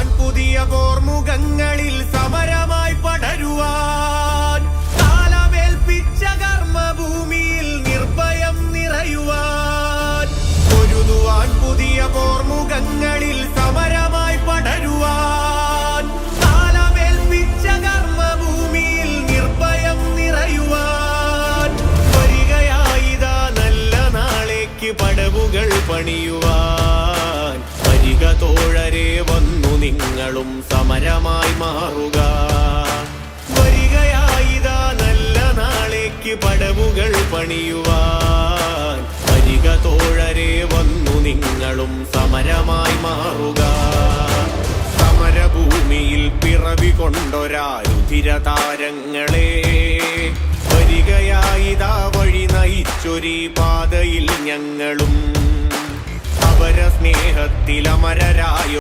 പൊരുതുവാൻ പുതിയ പോർമുഖങ്ങളിൽ സമരമായി പടരുവാൻ. കാലമേൽപ്പിച്ച കർമ്മഭൂമിയിൽ നിർഭയം നിറയുവാൻ. പൊരുതുവാൻ പുതിയ പോർമുഖങ്ങളിൽ സമരമായി പടരുവാൻ. കാലമേൽപ്പിച്ച കർമ്മഭൂമിയിൽ നിർഭയം നിറയുവാൻ. വരികയായിതാ നല്ല നാളേക്ക് പടവുകൾ പണിയുവാൻ. നിങ്ങളും സമരമായി മാറുക. വരികയായിതാ നല്ല നാളേക്ക് പടവുകൾ പണിയുവാൻ. വരിക തോഴരെ വന്നു നിങ്ങളും സമരമായി മാറുക. സമരഭൂമിയിൽ പിറവി കൊണ്ടൊരാരുധിര താരങ്ങളെ വരികയായിതാ വഴി നയിച്ചൊരു പാതയിൽ ഞങ്ങളും. അവര സ്നേഹത്തിലമരരായ